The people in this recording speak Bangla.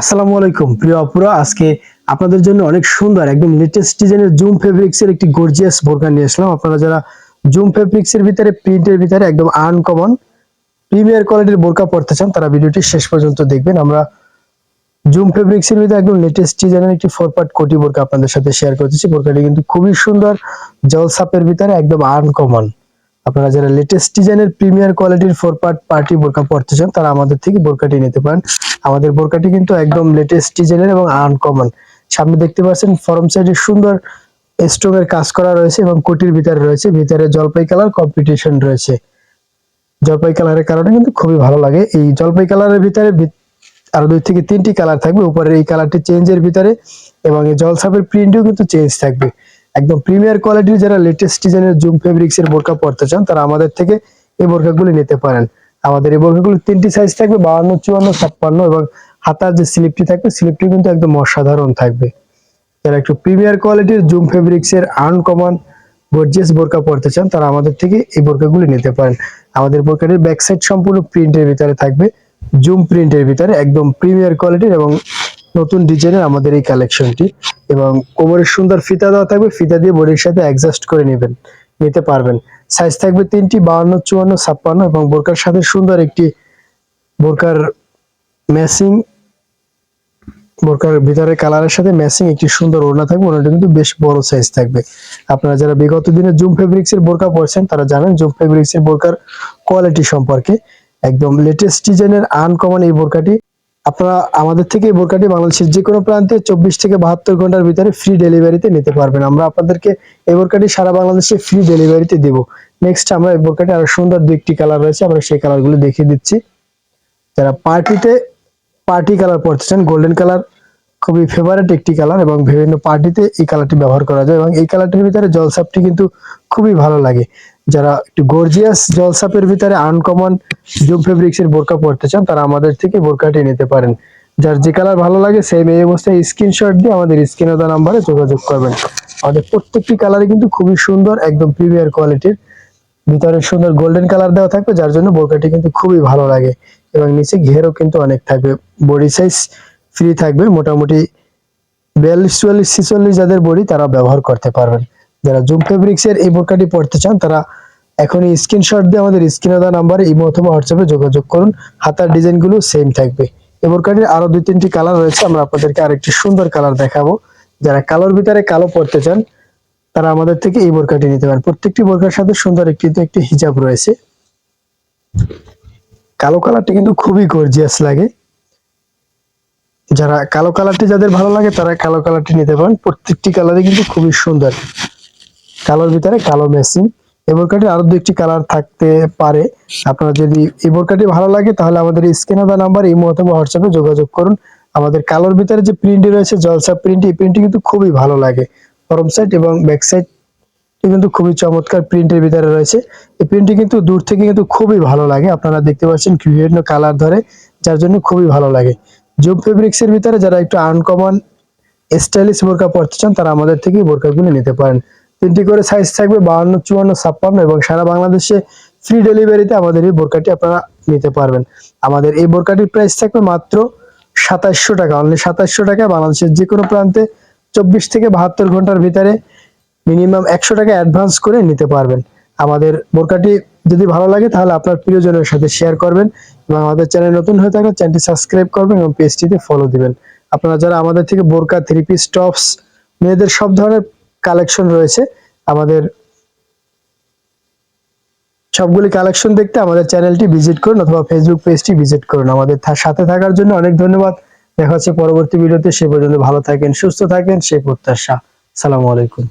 আসসালামু আলাইকুম। প্রিয় অপুরা আজকে আপনাদের জন্য অনেক সুন্দর একদম লেটেস্ট ডিজাইনের জুম ফেব্রিক্স এর একটি গর্জিয়াস বোরকা নিয়ে আসলাম। আপনারা যারা জুম ফেব্রিক্স এর ভিতরে প্রিন্টের ভিতরে একদম আনকমন প্রিমিয়ার কোয়ালিটির বোরকা পড়তে চান, তারা ভিডিওটি শেষ পর্যন্ত দেখবেন। আমরা জুম ফেব্রিক্স এর ভিতরে একদম লেটেস্ট ডিজাইনের একটি ফোর পার্ট কোটি বোরকা আপনাদের সাথে শেয়ার করতেছি বোরকাটি কিন্তু খুবই সুন্দর জলসাপের ভিতরে একদম আনকমন আপনারা যারা লেটেস্ট ডিজাইনের প্রিমিয়ার কোয়ালিটির ফোর পার্ট পার্টি বোরকা পড়তে চান, তারা আমাদের থেকে বোরকাটি নিতে পারেন। আমাদের বোরকাটি কিন্তু একদম লেটেস্ট ডিজাইনের এবং আনকমন সামনে দেখতে পাচ্ছেন ফরম সাইডে সুন্দর স্টোন এর কাজ করা রয়েছে এবং কোটির ভিতরে রয়েছে। ভিতরে জলপাই কালার কম্পিটিশন রয়েছে। জলপাই কালারের কারণে কিন্তু খুবই ভালো লাগে। এই জলপাই কালারের ভিতরে ভিত- আরও দুই থেকে তিনটি কালার থাকবে। উপরের এই কালারটি চেঞ্জের ভিতরে এবং এই জলসাপের প্রিন্টও কিন্তু চেঞ্জ থাকবে। একদম প্রিমিয়ার কোয়ালিটির যারা লেটেস্ট ডিজাইনের জুম ফেব্রিক্স এর বোরকা পড়তে চান, তারা আমাদের থেকে এই বোরকাগুলি নিতে পারেন। আমাদের এই বোরকাগুলো তিনটি সাইজ থাকবে, বাহান্ন, চুয়ান্ন, ছাপ্পান্ন এবং হাতার যে স্লিপটি থাকবে স্লিপটি কিন্তু একদম অসাধারণ থাকবে। যারা একটু প্রিমিয়ার কোয়ালিটির জুম ফেব্রিক্স এর আনকমন গর্জিয়াস বোরকা পড়তে চান, তারা আমাদের থেকে এই বোরকাগুলি নিতে পারেন। আমাদের বোরকাটির ব্যাক সাইড সম্পূর্ণ প্রিন্টের ভিতরে থাকবে জুম প্রিন্টের ভিতরে একদম প্রিমিয়ার কোয়ালিটির এবং নতুন ডিজাইনের আমাদের এই কালেকশনটি এবং কোমরের সুন্দর ফিতা দেওয়া থাকবে, ফিতা দিয়ে বডির সাথে অ্যাডজাস্ট করে নেবেন, নিতে পারবেন। সাইজ থাকবে তিনটি বাহান্ন চুয়ান্ন, ছাপ্পান্ন এবং বোরকার সাথে সুন্দর একটি বোরকার ম্যাচিং বোরকার ভিতরে কালারের সাথে ম্যাচিং একটি সুন্দর ওড়না থাকবে, ওড়নাটা কিন্তু বেশ বড় সাইজ থাকবে। আপনারা যারা বিগত দিনে জুম ফেব্রিক্স এর বোরকা পরছেন, তারা জানেন জুম ফেব্রিক্স এর বোরকার কোয়ালিটি সম্পর্কে। একদম লেটেস্ট ডিজাইনের আনকমন এই বোরকাটি আপনারা আমাদের থেকে বোরকাটি বাংলাদেশের যে কোনো প্রান্তে চব্বিশ থেকে বাহাত্তর ঘণ্টার ভিতরে ফ্রি ডেলিভারিতে নিতে পারবেন। আমরা আপনাদেরকে এই বোরকাটি সারা বাংলাদেশে ফ্রি ডেলিভারিতে দিব। নেক্সট আমরা এই বোরকাটি আরও সুন্দর দু একটি কালার রয়েছে, আমরা সেই কালারগুলো দেখিয়ে দিচ্ছি। যারা পার্টিতে পার্টি কালার পড়তে চান গোল্ডেন কালার খুবই ফেভারেট একটি কালার এবং বিভিন্ন পার্টিতে এই কালারটি ব্যবহার করা যায় এবং এই কালারটির ভিতরে জলসাপটি কিন্তু খুবই ভালো লাগে। যারা একটু গর্জিয়াস জলসাপের ভিতরে আনকমন জুম ফেব্রিক্স এর বোরকা পড়তে চান, তারা আমাদের থেকে বোরকাটি নিতে পারেন। যার যে কালার ভালো লাগে সেম এই অবস্থায় স্ক্রিনশট দিয়ে আমাদের স্ক্রিনে দেওয়া নাম্বারে যোগাযোগ করবেন। আমাদের প্রত্যেকটি কালারই কিন্তু খুবই সুন্দর, একদম প্রিমিয়ার কোয়ালিটির ভিতরে সুন্দর গোল্ডেন কালার দেওয়া থাকবে, যার জন্য বোরকাটি কিন্তু খুবই ভালো লাগে। এবং নিচে ঘেরও কিন্তু অনেক থাকবে। বডি সাইজ ফ্রি থাকবে। মোটামুটি বিয়াল্লিশ চুয়াল্লিশ ছিচল্লিশ যাদের বডি তারা ব্যবহার করতে পারবেন। যারা জুম ফেব্রিক্স এর এই বোরকাটি পড়তে চান, তারা এখনই স্ক্রিনশট দিয়ে আমাদের স্ক্রিনে দেওয়া নাম্বারে ইমো অথবা হোয়াটসঅ্যাপে যোগাযোগ করুন। হাতার ডিজাইনগুলো সেম থাকবে। এই বোরকাটির আরও দুই, তিনটি কালার রয়েছে, আমরা আপনাদেরকে আরেকটি সুন্দর কালার দেখাবো। যারা কালোর ভিতরে কালো পড়তে চান, তারা আমাদের থেকে এই বোরকাটি নিতে পারেন। প্রত্যেকটি বোরকার সাথে সুন্দর একটি একটি হিজাব রয়েছে। কালো কালারটি কিন্তু খুবই গর্জিয়াস লাগে। যারা কালো কালারটি যাদের ভালো লাগে, তারা কালো কালারটি নিতে পারেন। প্রত্যেকটি কালারই কিন্তু খুবই সুন্দর। কালোর ভিতরে কালো মেসিং এই বোরকাটি আরও দু একটি কালার থাকতে পারে। আপনারা যদি এই বোরকাটি ভালো লাগে, তাহলে আমাদের স্ক্রিনে দেওয়া নাম্বার ইমো অথবা হোয়াটসঅ্যাপে যোগাযোগ করুন। আমাদের কালোর ভিতরে যে প্রিন্টটি রয়েছে, জলসা প্রিন্ট, এই প্রিন্টটি কিন্তু খুবই ভালো লাগে। ফরম সাইড এবং ব্যাক সাইড কিন্তু খুবই চমৎকার প্রিন্টের ভিতরে রয়েছে। এই প্রিন্টটি কিন্তু দূর থেকে কিন্তু খুবই ভালো লাগে। আপনারা দেখতে পাচ্ছেন বিভিন্ন কালার ধরে, যার জন্য খুবই ভালো লাগে। জুম ফেব্রিক্স এর ভিতরে যারা একটু আনকমন, স্টাইলিশ বোরকা পড়তে চান, তারা আমাদের থেকে বোরকাগুলো নিতে পারেন। তিনটি করে সাইজ থাকবে বাহান্ন, চুয়ান্ন, ছাপ্পান্ন এবং সারা বাংলাদেশে ফ্রি ডেলিভারিতে আমাদের এই বোরকাটি আপনারা নিতে পারবেন। আমাদের এই বোরকাটির প্রাইস থাকবে মাত্র সাতাশশো টাকা। অনলি সাতাশশো টাকা। বাংলাদেশের যে কোনো প্রান্তে চব্বিশ থেকে বাহাত্তর ঘণ্টার ভিতরে মিনিমাম একশো টাকা অ্যাডভান্স করে নিতে পারবেন। আমাদের বোরকাটি যদি ভালো লাগে তাহলে আপনার প্রিয়জনের সাথে শেয়ার করবেন এবং আমাদের চ্যানেল নতুন হয়ে থাকলে চ্যানেলটি সাবস্ক্রাইব করবেন এবং পেজটিতে ফলো দিবেন। আপনারা যারা আমাদের থেকে বোরকা থ্রি পিস টপস মেয়েদের সব ধরনের কালেকশন রয়েছে। আমাদের সবগুলি কালেকশন দেখতে আমাদের চ্যানেলটি ভিজিট করুন অথবা ফেসবুক পেজটি ভিজিট করুন। আমাদের সাথে থাকার জন্য অনেক ধন্যবাদ। দেখা হচ্ছে পরবর্তী ভিডিওতে। সে পর্যন্ত ভালো থাকেন, সুস্থ থাকেন সে প্রত্যাশা। সালামু আলাইকুম।